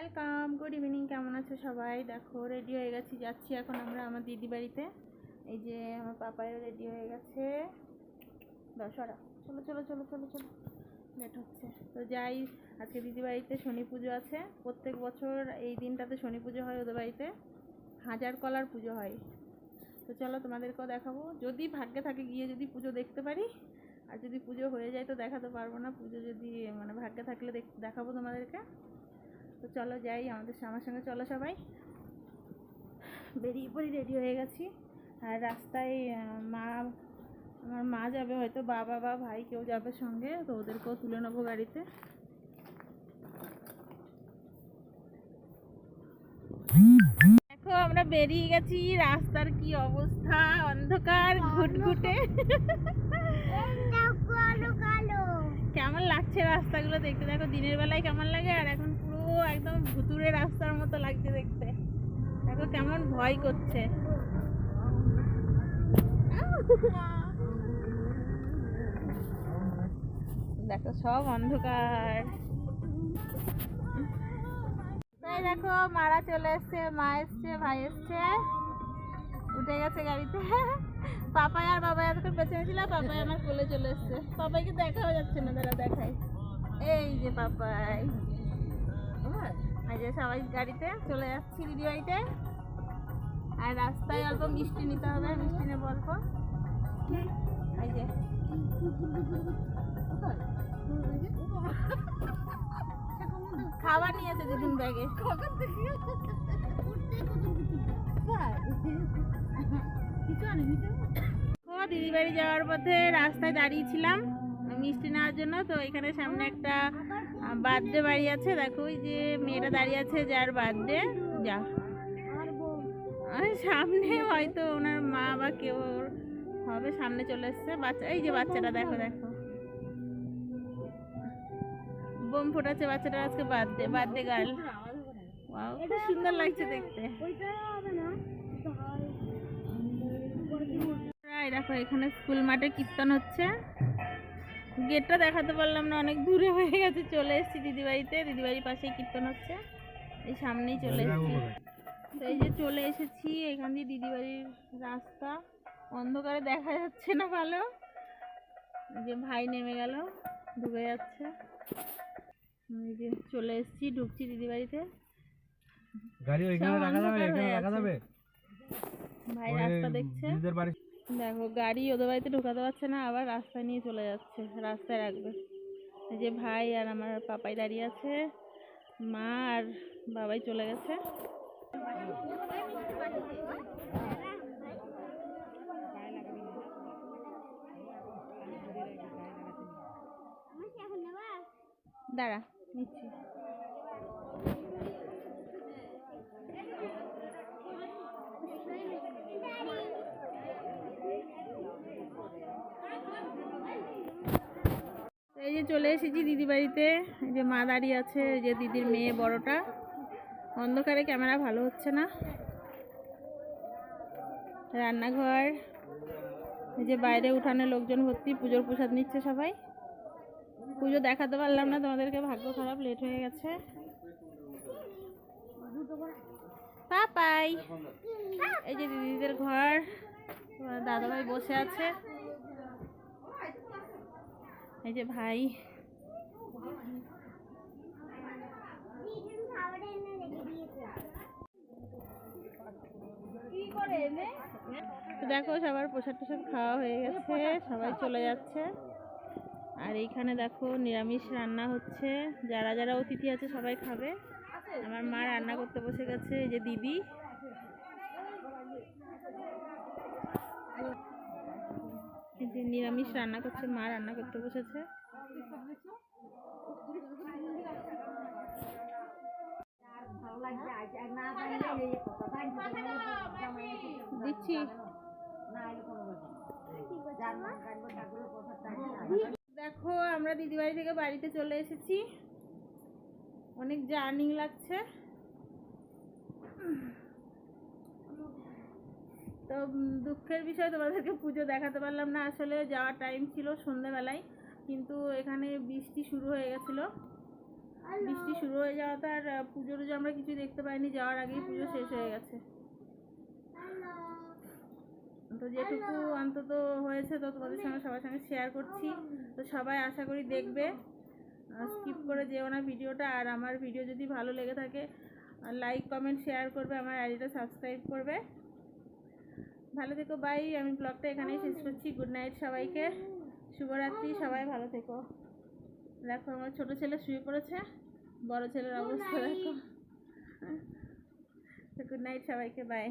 Welcome, good evening, কেমন আছো সবাই? দেখো রেডি হয়ে গেছি, যাচ্ছি এখন আমরা আমার দিদি বাড়িতে। এই যে আমার পাপাইও রেডি হয়ে গেছে। দশরা চলো চলো চলো চলো চলো। লেট হচ্ছে। তো যাই, আজকে দিদি বাড়িতে শনি পুজো আছে। প্রত্যেক বছর এই দিনটাতে শনি পুজো হয় ওদের বাড়িতে। হাজার কলার পুজো হয়। তো চলো, তোমাদেরকেও দেখাবো। যদি ভাগ্যে থাকে গিয়ে যদি পুজো দেখতে পারি, আর যদি পুজো হয়ে যায় তো দেখাতে পারব না। পুজো যদি মানে ভাগ্যে থাকলে দেখ- দেখাবো তোমাদেরকে। তো চলো যাই আমাদের আমার সঙ্গে চলো সবাই। বেরিয়ে পড়ি রেডি হয়ে গেছি। আর রাস্তায় মা আমার মা যাবে হয়তো বাবা বা ভাই কেউ যাবে সঙ্গে তো ওদেরকেও তুলে নেব গাড়িতে। দেখো আমরা বেরিয়ে গেছি রাস্তার কি অবস্থা? অন্ধকার ঘুটঘুটে। কেমন লাগছে রাস্তাগুলো দেখতে? দেখো দিনের বেলায় কেমন লাগে? আর এখন পুরো একদম ভুতুরে রাস্তার মতো লাগছে দেখতে। দেখো কেমন ভয় করছে। দেখো সব অন্ধকার। তাই দেখো, মারা চলে এসছে, মা এসছে, ভাই এসছে। উঠে গেছে গাড়িতে। পাপাই আর বাবাই এতক্ষণ পেছনে ছিল পাপাই আমার কোলে চলে এসছে। পাপাইকে দেখাও যাচ্ছে না দাঁড়া দেখাই এই যে পাপাই। এই যে সবাই গাড়িতে চলে যাচ্ছি দিদি বাড়িতে। আর রাস্তায় মিষ্টি নিতে হবে, মিষ্টি খাবার নিয়েছে দিদিন ব্যাগে। দিদি বাড়ি যাওয়ার পথে রাস্তায় দাঁড়িয়েছিলাম মিষ্টি নেওয়ার জন্য। তো এখানে সামনে একটা বার্থডে বাড়ি আছে। দেখো, ওই যে মেয়েটা দাঁড়িয়ে আছে যার বার্থডে। যা। সামনে হয়তো ওনার মা বা কেউ হবে, সামনে চলে এসছে। বাচ্চা, এই যে বাচ্চাটা, দেখো দেখো। বোম ফোটাচ্ছে বাচ্চাটা আজকে বার্থডে বার্থডে গার্ল। খুব সুন্দর লাগছে দেখতে। দেখো, এখানে স্কুল মাঠে কীর্তন হচ্ছে। গেটটা দেখাতে পারলাম না অনেক দূরে হয়ে গেছে চলে এসেছি দিদিবাড়িতে দিদিবাড়ির পাশেই কীর্তন হচ্ছে। এই সামনেই চলে এসেছি। তো এই যে চলে এসেছি এখান দিয়ে দিদিবাড়ির রাস্তা। অন্ধকারে দেখা যাচ্ছে না ভালো। যে ভাই নেমে গেল ঢুকে যাচ্ছে। এই যে চলে এসেছি ঢুকছি দিদিবাড়িতে। গাড়ি ওইখানে রাখা যাবে এখানে রাখা যাবে? ভাই রাস্তা দেখছে। দেখো, গাড়ি ওদের বাড়িতে ঢোকাতে পারছে না, আবার রাস্তায় নিয়ে চলে যাচ্ছে, রাস্তায় রাখবে। যে ভাই আর আমার পাপাই দাঁড়িয়ে আছে, মা আর বাবাই চলে গেছে। দাঁড়া, নিচ্ছি। চলে এসেছি দিদি বাড়িতে। যে মা দাঁড়িয়ে আছে যে দিদির মেয়ে বড়টা। অন্ধকারে ক্যামেরা ভালো হচ্ছে না। রান্নাঘর যে বাইরে উঠানে লোকজন ভর্তি, পুজোর প্রসাদ নিচ্ছে সবাই। পুজো দেখাতে পারলাম না, তোমাদেরকে ভাগ্য খারাপ লেট হয়ে গেছে। পাপাই, এই যে দিদিদের ঘর দাদাভাই বসে আছে। এই যে ভাই। দেখো, সবার প্রসাদ টসাদ খাওয়া হয়ে গেছে, সবাই চলে যাচ্ছে। আর এইখানে দেখো, নিরামিষ রান্না হচ্ছে। যারা যারা অতিথি আছে, সবাই খাবে। আমার মা রান্না করতে বসে গেছে, এই যে দিদি। যে নিরামিষ রান্না করছে, মা রান্না করতে বসেছে। দিচ্ছি। দেখো, আমরা দিদিবাড়ি থেকে বাড়িতে চলে এসেছি। অনেক জার্নিং লাগছে। তো দুঃখের বিষয় তোমাদেরকে পুজো দেখাতে পারলাম না। আসলে যাওয়ার টাইম ছিল সন্ধেবেলায় কিন্তু এখানে বৃষ্টি শুরু হয়ে গেছিল। বৃষ্টি শুরু হয়ে যাওয়াতে আর পুজো টুজো আমরা কিছু দেখতে পাইনি। যাওয়ার আগেই পুজো শেষ হয়ে গেছে। তো যেটুকু অন্তত হয়েছে তো তোমাদের সঙ্গে সবার সঙ্গে শেয়ার করছি। তো সবাই আশা করি দেখবে। স্কিপ করে যেও না ভিডিওটা। আর আমার ভিডিও যদি ভালো লেগে থাকে লাইক কমেন্ট শেয়ার করবে। আমার আইডিটা সাবস্ক্রাইব করবে। ভালো থেকো বাই আমি ব্লগটা এখানেই শেষ করছি। গুড নাইট সবাইকে। শুভরাত্রি সবাই ভালো থেকো। দেখো আমার ছোটো ছেলে শুয়ে পড়েছে। বড় ছেলের অবস্থা দেখো। গুড নাইট সবাইকে বাই